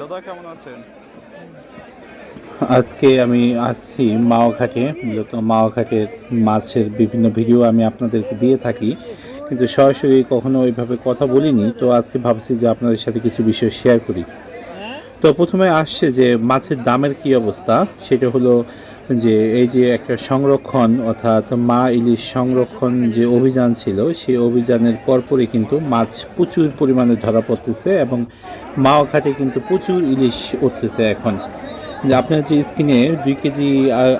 দাদা, কেমন আছেন? আজকে আমি আসছি মাওঘাটে, মূলত মাওঘাটের মাছের বিভিন্ন ভিডিও আমি আপনাদেরকে দিয়ে থাকি। কিন্তু সরাসরি কখনো ওইভাবে কথা বলিনি, তো আজকে ভাবছি যে আপনাদের সাথে কিছু বিষয় শেয়ার করি। তো প্রথমে আসছে যে মাছের দামের কি অবস্থা, সেটা হলো যে এই যে একটা সংরক্ষণ, অর্থাৎ মা ইলিশ সংরক্ষণ যে অভিযান ছিল, সেই অভিযানের পরপরই কিন্তু মাছ প্রচুর পরিমাণে ধরা পড়তেছে এবং মাওঘাটে কিন্তু প্রচুর ইলিশ উঠতেছে এখন। যে আপনার যে স্কিনে দুই কেজি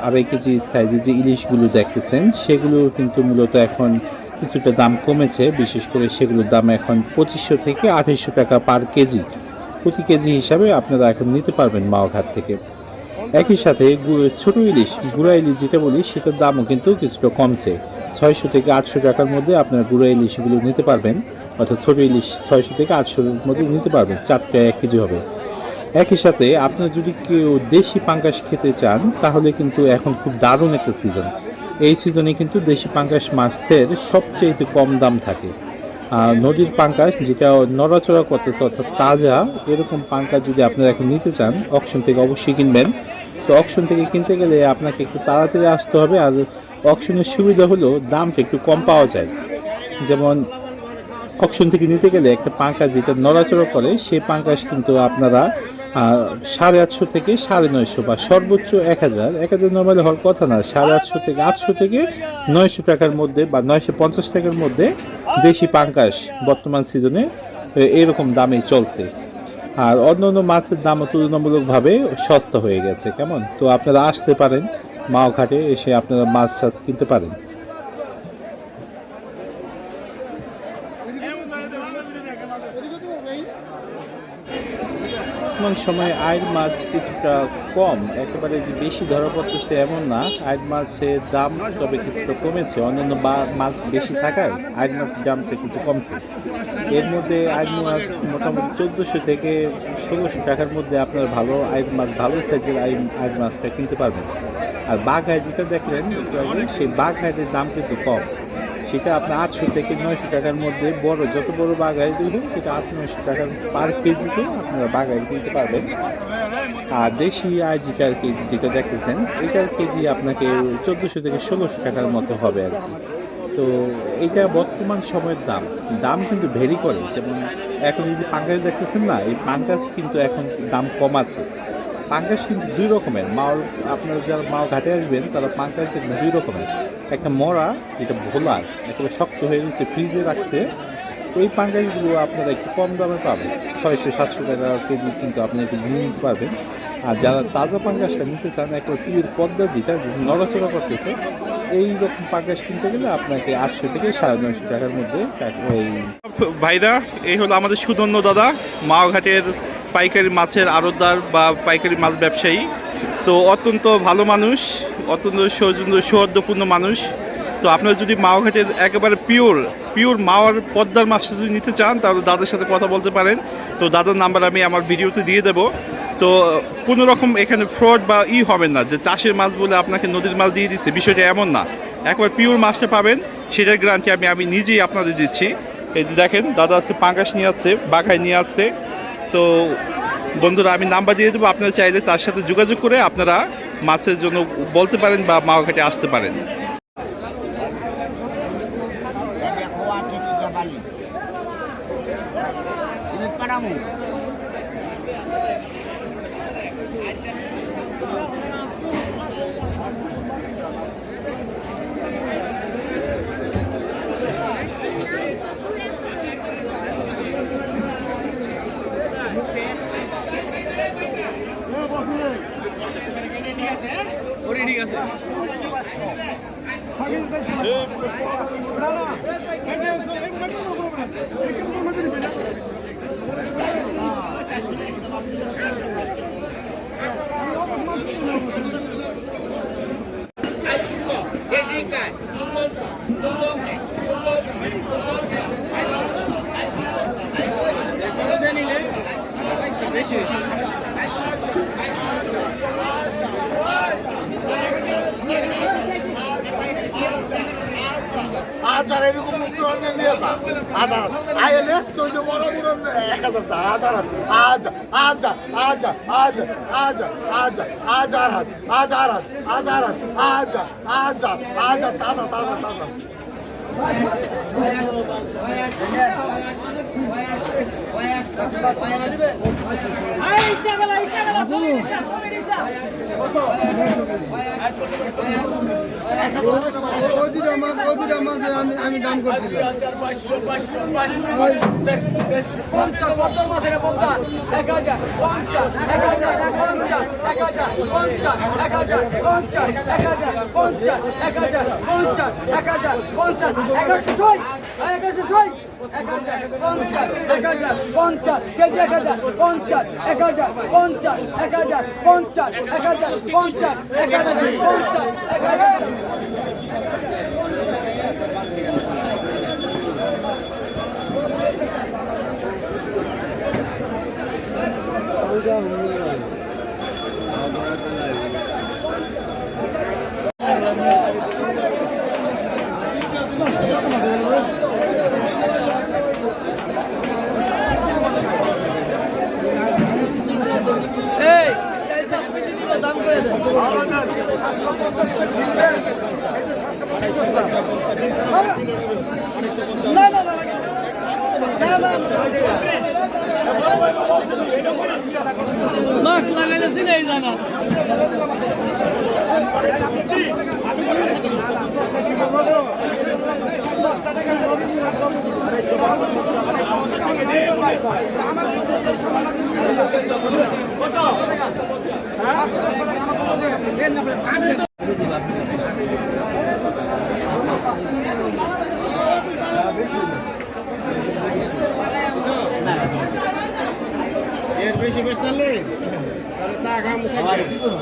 আড়াই কেজি সাইজের যে ইলিশগুলো দেখতেছেন সেগুলো কিন্তু মূলত এখন কিছুটা দাম কমেছে। বিশেষ করে সেগুলোর দাম এখন পঁচিশশো থেকে আঠাইশশো টাকা পার কেজি। প্রতি কেজি হিসাবে আপনারা এখন নিতে পারবেন মাওঘাট থেকে। একই সাথে ছোট ইলিশ, গুড়া ইলিশ যেটা বলি, সেটার দামও কিন্তু কিছুটা কমছে। ছয়শো থেকে আটশো টাকার মধ্যে আপনারা গুড়া ইলিশগুলো নিতে পারবেন, অর্থাৎ ছোট ইলিশ ছয়শো থেকে আটশোর মধ্যে নিতে পারবেন, চারটা এক কেজি হবে। একই সাথে আপনার যদি কেউ দেশি পাঙ্গাস খেতে চান, তাহলে কিন্তু এখন খুব দারুণ একটা সিজন এই সিজনে কিন্তু দেশি পাঙ্গাস মাছের সবচেয়ে কম দাম থাকে। নদীর পাঙ্কাশ যেটা নড়াচড়া করতেছে, অর্থাৎ তাজা, এরকম পাঙ্কাশ যদি আপনারা এখন নিতে চান অকশন থেকে অবশ্যই কিনবেন। তো অকশন থেকে কিনতে গেলে আপনাকে একটু তাড়াতাড়ি আসতে হবে, আর অকশনের সুবিধা হলো দামটা একটু কম পাওয়া যায়। যেমন অকশন থেকে নিতে গেলে একটা পাঙ্কাশ যেটা নড়াচড়া করে, সেই পাঙ্কাশ কিন্তু আপনারা সাড়ে আটশো থেকে সাড়ে নয়শো বা সর্বোচ্চ এক হাজার। এক হাজার নর্মালি হওয়ার কথা না, সাড়ে আটশো থেকে আটশো থেকে নয়শো টাকার মধ্যে বা নয়শো পঞ্চাশ টাকার মধ্যে দেশি পাঙ্কাশ বর্তমান সিজনে এরকম দামে চলছে। আর অন্য অন্য মাছের দামও তুলনামূলকভাবে সস্তা হয়ে গেছে, কেমন? তো আপনারা আসতে পারেন, মাওঘাটে এসে আপনারা মাছ টাছ কিনতে পারেন। বর্তমান সময়ে আয়ের মাছ কিছুটা কম। একেবারে যে বেশি ধরা পড়তেছে এমন না। আয়ের মাছের দাম তবে কিছুটা কমেছে। অন্যান্য মাছ বেশি থাকায় আয়ের মাছের দামটা কিছু কমছে। এর মধ্যে আয়ের মাছ মোটামুটি চোদ্দোশো থেকে ষোলোশো টাকার মধ্যে আপনার ভালো আয়ের মাছ, ভালো সাইজের আয়ের মাছটা কিনতে পারবেন। আর বাঘ আয় যেটা দেখলেন, সেই বাঘ আয়ের দাম কিন্তু কম। সেটা আপনার আটশো থেকে নয়শো টাকার মধ্যে বড়, যত বড় বাগাই দেখবেন সেটা আট, নয়শো টাকার পার কেজিতে আপনারা বাগাই দিতে পারবেন। আর দেশি যেটার কেজি যেটা দেখতেছেন, এটার কেজি আপনাকে চোদ্দোশো থেকে ষোলোশো টাকার মতো হবে আর কি। তো এটা বর্তমান সময়ের দাম। দাম কিন্তু ভেরি করে, যেমন এখন এই যে পাঙ্গাস দেখতেছেন না, এই পাঙ্গাস কিন্তু এখন দাম কম আছে। পাঙ্গাস কিন্তু দুই রকমের। মাও আপনারা যারা মাও ঘাটে আসবেন, তারা পাঙ্গাস দেখবেন দুই রকমের। একটা মরা, যেটা ভোলা, একেবারে শক্ত হয়ে গেছে ফ্রিজে রাখছে। ওই পাঙ্গাসগুলো আপনারা একটু কম দামে পাবেন। ছয়শো, সাতশো টাকা কেজি কিন্তু আপনি একটু নিয়ে নিতে পারবেন। আর যারা তাজা পাঙ্গাসটা নিতে চান, একটা সিঁড়ির পদ্মা যেটা যেটা নড়াচড়া করতেছে, এই রকম পাঙ্গাস কিনতে গেলে আপনাকে আটশো থেকে সাড়ে নয়শো টাকার মধ্যে ওই ভাইরা এই হলো আমাদের সুদন্য দাদা মাওঘাটের পাইকারি মাছের আড়তদার বা পাইকারি মাছ ব্যবসায়ী। তো অত্যন্ত ভালো মানুষ, অত্যন্ত সৌহার্দ্যপূর্ণ মানুষ। তো আপনারা যদি মাওঘাটের একেবারে পিওর পিওর মাওয়ার পদ্মার মাছটা যদি নিতে চান, তাহলে দাদার সাথে কথা বলতে পারেন। তো দাদার নাম্বার আমি আমার ভিডিওতে দিয়ে দেবো। তো কোনো রকম এখানে ফ্রড বা ই হবে না, যে চাষের মাছ বলে আপনাকে নদীর মাছ দিয়ে দিচ্ছে, বিষয়টা এমন না। একবার পিওর মাছটা পাবেন, সেটার গ্যারান্টি আমি আমি নিজেই আপনাদের দিচ্ছি। এই যে দেখেন, দাদা আজকে পাঙ্কাশ নিয়ে আসছে বাঘায় নিয়ে আসছে। তো বন্ধুরা, আমি নাম্বার দিয়ে দেবো। আপনারা চাইলে তার সাথে যোগাযোগ করে আপনারা মাছের জন্য বলতে পারেন বা মাঘাটে আসতে পারেন। ঠিক আছে। না না এরকম উত্তরণে নিয়ে যা আধার আইএনএস তুই যে বড় বড় এক হাজার দা আধার আজ আজ আজ আজ আজ আজ আজ আর হাত আজ আর হাত আজ আর হাত আজ আজ আজ তাজা তাজা তাজা আমি দাম করছিলাম পঞ্চাশ সত্তর মাসের পঞ্চাশ, এক হাজার, পঞ্চাশ পঞ্চাশ পঞ্চাশ পঞ্চাশ পঞ্চাশ পঞ্চাশ পঞ্চাশ এক হাজার পঞ্চাশ এক হাজার, পঞ্চাশ কেজি এক হাজার, পঞ্চাশ, এক হাজার, পঞ্চাশ, এক হাজার, পঞ্চাশ, এক হাজার, পঞ্চাশ, এক হাজার। না না না মাস্ক লাগাইলে চিনাই জানা। কত